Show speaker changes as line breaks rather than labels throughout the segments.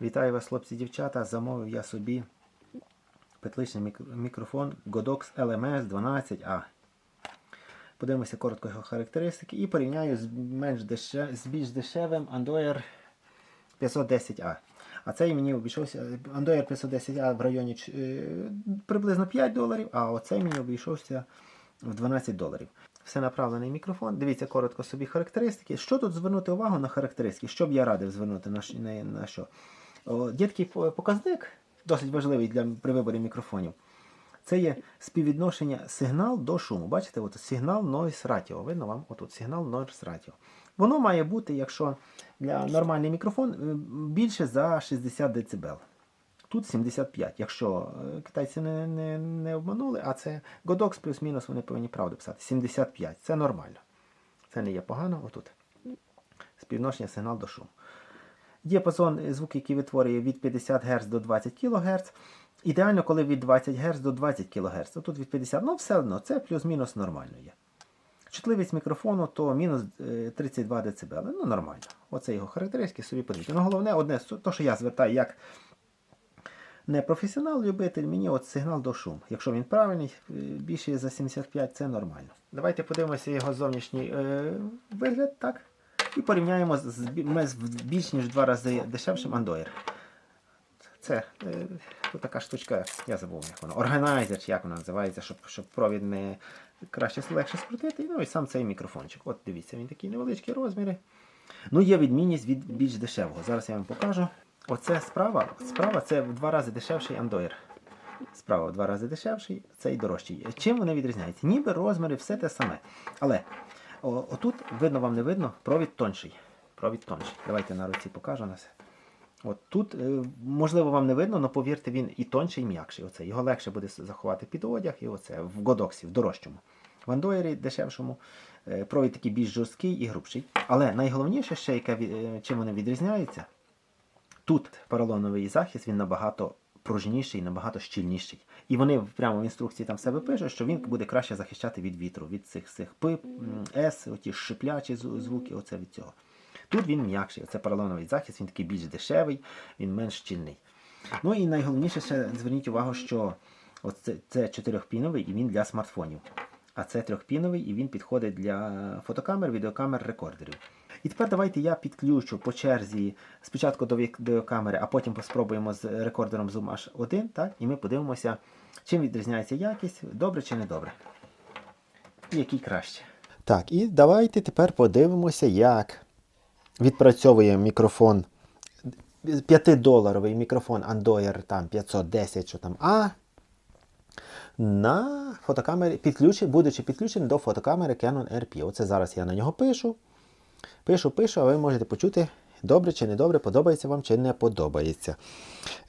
Вітаю вас, хлопці дівчата. Замовив я собі петличний мікрофон Godox LMS 12A. Подивимося коротко його характеристики і порівняю з, менш деше... з більш дешевим Andoyer 510A. А цей мені обійшовся Andoyer 510A в районі е, приблизно 5 доларів, а оцей мені обійшовся в 12 доларів. Все направлений мікрофон. Дивіться коротко собі характеристики. Що тут звернути увагу на характеристики? Що б я радив звернути на, на, на що? По- показник, досить важливий для при виборі мікрофонів. Це є співвідношення сигнал до шуму. Бачите, от сигнал noise ratio. Видно вам? Отут сигнал noise ratio. Воно має бути, якщо для нормальний мікрофон, е, більше за 60 дБ. Тут 75, якщо е, китайці не, не, не обманули, а це Godox плюс-мінус вони повинні правду писати. 75. Це нормально. Це не є погано. Отут. Співношення сигнал до шуму. Діапазон е, звук, який витворює від 50 Гц до 20 кГц. Ідеально, коли від 20 Гц до 20 кГц. Тут від 50, ну все одно, це плюс-мінус нормально є. Чутливість мікрофону то мінус е, 32 дБ. Ну, нормально. Оце його характеристики собі подивіться. Ну, головне, одне, то, що я звертаю як не професіонал-любитель, мені от сигнал до шум. Якщо він правильний, е, більше за 75, це нормально. Давайте подивимося його зовнішній е, вигляд, так? І порівняємо з, більш ніж два рази дешевшим Andoyer. Це е, така штучка, я забув, як воно. Органайзер, чи як воно називається, щоб, щоб провід не краще легше скрутити. Ну і сам цей мікрофончик. От дивіться, він такий невеличкі розміри. Ну, є відмінність від більш дешевого. Зараз я вам покажу. Оце справа. Справа це в два рази дешевший Andoyer. Справа в два рази дешевший, цей дорожчий. Чим вони відрізняються? Ніби розміри, все те саме. Але о, отут, видно вам не видно, провід тонший. Провід тонший. Давайте на руці покажу нас. От тут, е, можливо, вам не видно, але повірте, він і тонший, і м'якший. Оце. Його легше буде заховати під одяг, і оце в Годоксі, в дорожчому. В Андоєрі дешевшому е, провід такий більш жорсткий і грубший. Але найголовніше ще, яке, чим вони відрізняються, тут поролоновий захист він набагато пружніший, набагато щільніший. І вони прямо в інструкції там себе пишуть, що він буде краще захищати від вітру, від цих цих П, С, оті шиплячі звуки, оце від цього. Тут він м'якший, оце поролоновий захист, він такий більш дешевий, він менш щільний. Ну і найголовніше ще зверніть увагу, що от це, це чотирьохпіновий і він для смартфонів. А це трьохпіновий і він підходить для фотокамер, відеокамер, рекордерів. І тепер давайте я підключу по черзі спочатку до відеокамери, а потім спробуємо з рекордером Zoom H1, так? і ми подивимося, чим відрізняється якість, добре чи не добре. І який краще. Так, і давайте тепер подивимося, як відпрацьовує мікрофон 5-доларовий мікрофон Andoyer там 510 що там А на фотокамері, підключи, будучи підключений до фотокамери Canon RP. Оце зараз я на нього пишу. Пишу, пишу, а ви можете почути, добре чи не добре, подобається вам чи не подобається.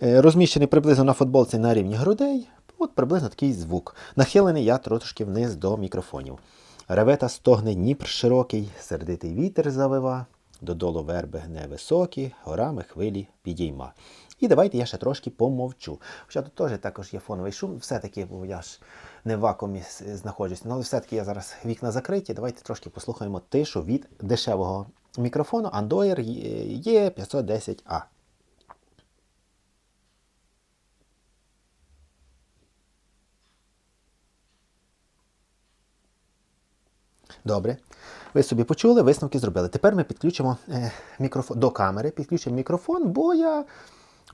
Е, Розміщений приблизно на футболці на рівні грудей. От приблизно такий звук. Нахилений я трошки вниз до мікрофонів. Ревета стогне Дніпр широкий, сердитий вітер завива, додолу верби гне високі, горами хвилі підійма. І давайте я ще трошки помовчу. Хоча тут теж також є фоновий шум, все-таки бо я ж не в вакуумі знаходжусь. Ну, але все-таки я зараз вікна закриті. Давайте трошки послухаємо тишу від дешевого мікрофону Andoyer E510A. Добре. Ви собі почули, висновки зробили. Тепер ми підключимо е, мікрофон до камери, підключимо мікрофон, бо я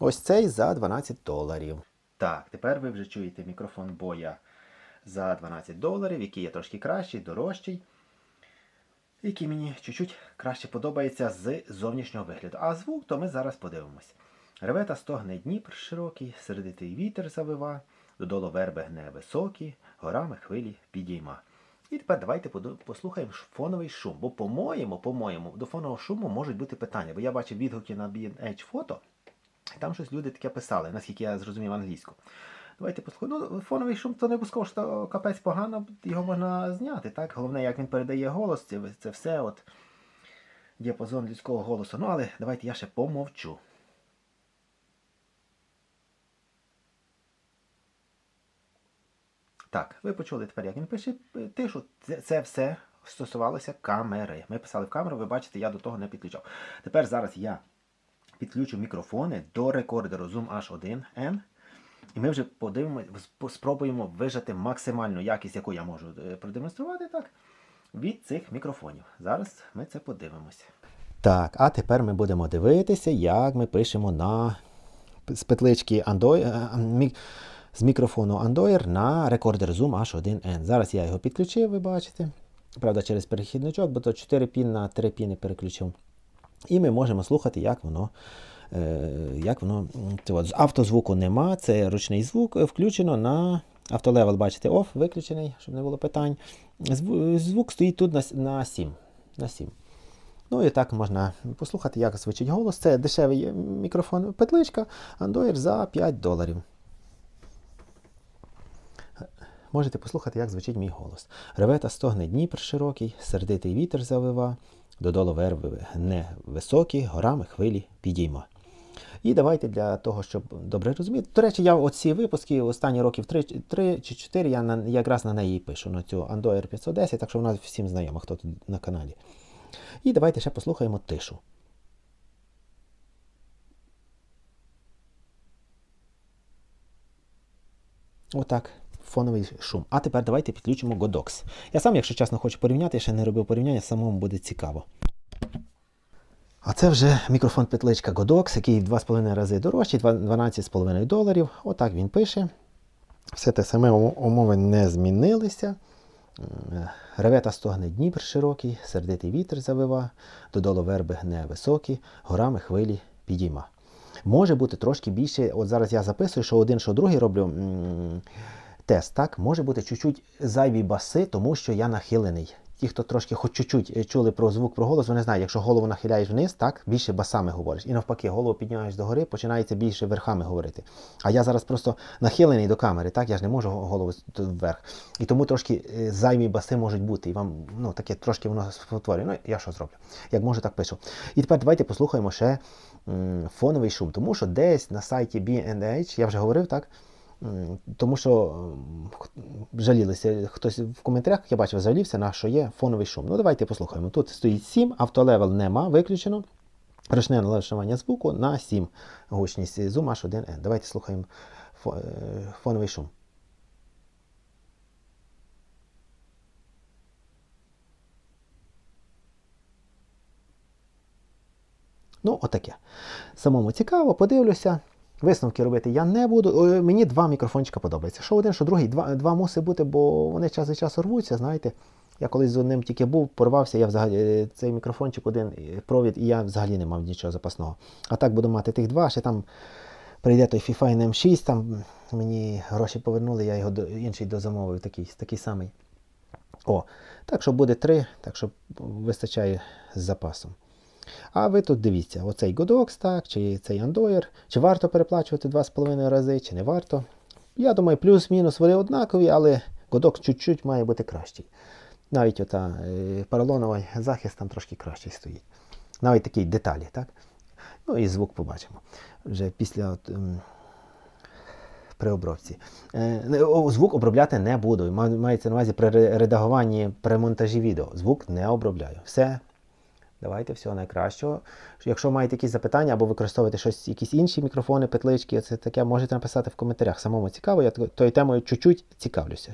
ось цей за 12 доларів. Так, тепер ви вже чуєте мікрофон боя за 12 доларів, який є трошки кращий, дорожчий, який мені чуть-чуть краще подобається з зовнішнього вигляду. А звук, то ми зараз подивимось. Реве та стогне Дніпр широкий, сердитий вітер завива, додолу верби гне високі, горами хвилі підійма. І тепер давайте послухаємо фоновий шум. Бо, по-моєму, по-моєму, до фонового шуму можуть бути питання. Бо я бачив відгуки на B&H фото, там щось люди таке писали, наскільки я зрозумів англійську. Давайте послухаємо. Ну, фоновий шум то не обов'язково, що капець погано, його можна зняти. так? Головне, як він передає голос, це, це все от діапазон людського голосу. Ну, але давайте я ще помовчу. Так, ви почули тепер, як він пише тишу. Це, це все стосувалося камери. Ми писали в камеру, ви бачите, я до того не підключав. Тепер зараз я підключу мікрофони до рекордеру Zoom H1N. І ми вже спробуємо вижати максимальну якість, яку я можу е, продемонструвати так, від цих мікрофонів. Зараз ми це подивимося. Так, а тепер ми будемо дивитися, як ми пишемо на з петлички Android, е, з мікрофону Andoyer на рекордер Zoom H1N. Зараз я його підключив, ви бачите. Правда, через перехідничок, бо то 4 пін на 3 піни переключив. І ми можемо слухати, як воно. е, Як воно це автозвуку нема, це ручний звук включено на автолевел, бачите, off виключений, щоб не було питань. Звук стоїть тут на, на 7. На 7. Ну і так можна послухати, як звучить голос. Це дешевий мікрофон петличка Andoyer за 5 доларів. Можете послухати, як звучить мій голос. Реве та стогне Дніпр широкий, сердитий вітер завива, додолу верби гне високі, горами хвилі підійма. І давайте для того, щоб добре розуміти. До речі, я оці випуски останні років 3, 3 чи 4 я на, якраз на неї пишу, на цю Andoyer 510, так що вона всім знайома, хто тут на каналі. І давайте ще послухаємо тишу. Отак, фоновий шум. А тепер давайте підключимо Godox. Я сам, якщо чесно, хочу порівняти, ще не робив порівняння, самому буде цікаво. А це вже мікрофон петличка Godox, який в 2,5 рази дорожчий, 12,5 доларів. Отак він пише. Все те саме умови не змінилися. М, Реве та стогне Дніпр широкий, сердитий вітер завива, додолу верби гне високі, горами хвилі підійма. Може бути трошки більше. От зараз я записую, що один, що другий роблю тест. Так, може бути чуть-чуть зайві баси, тому що я нахилений. Ті, хто трошки хоч чуть-чуть е, чули про звук, про голос, вони знають, якщо голову нахиляєш вниз, так більше басами говориш. І навпаки, голову піднімаєш догори, починається більше верхами говорити. А я зараз просто нахилений до камери, так я ж не можу голову вверх. І тому трошки е, зайві баси можуть бути. І вам ну, таке трошки воно спотворює. Ну, я що зроблю? Як можу, так пишу. І тепер давайте послухаємо ще м, фоновий шум, тому що десь на сайті B&H, я вже говорив так. М, Тому що м, жалілися хтось в коментарях, я бачив, жалівся на що є фоновий шум. Ну давайте послухаємо. Тут стоїть 7, автолевел нема, виключено. Ручне налаштування звуку на 7 гучність Zoom H1N. Давайте слухаємо е, фоновий шум. Ну, отаке. Самому цікаво, подивлюся. Висновки робити я не буду. Мені два мікрофончика подобаються. Що один, що другий. Два, два мусить бути, бо вони час від часу рвуться, знаєте. Я колись з одним тільки був, порвався, я взагалі е, цей мікрофончик один провід, і я взагалі не мав нічого запасного. А так буду мати тих два, ще там прийде той FIFA NM6, там мені гроші повернули, я його до, інший дозамовив, такий, такий самий. О, так що буде три, так що вистачає з запасом. А ви тут дивіться, оцей Godox, так, чи цей Andoyer, чи варто переплачувати 2,5 рази, чи не варто. Я думаю, плюс-мінус вони однакові, але Godox чуть-чуть має бути кращий. Навіть ота е, поролоновий захист там трошки кращий стоїть. Навіть такі деталі, так? Ну і звук побачимо. Вже після от, ем, при обробці. Е, звук обробляти не буду. Мається на увазі при редагуванні, при монтажі відео. Звук не обробляю. Все. Давайте всього найкращого. Якщо маєте якісь запитання або використовуєте щось, якісь інші мікрофони, петлички, це таке, можете написати в коментарях. Самому цікаво, я тою темою чуть-чуть цікавлюся.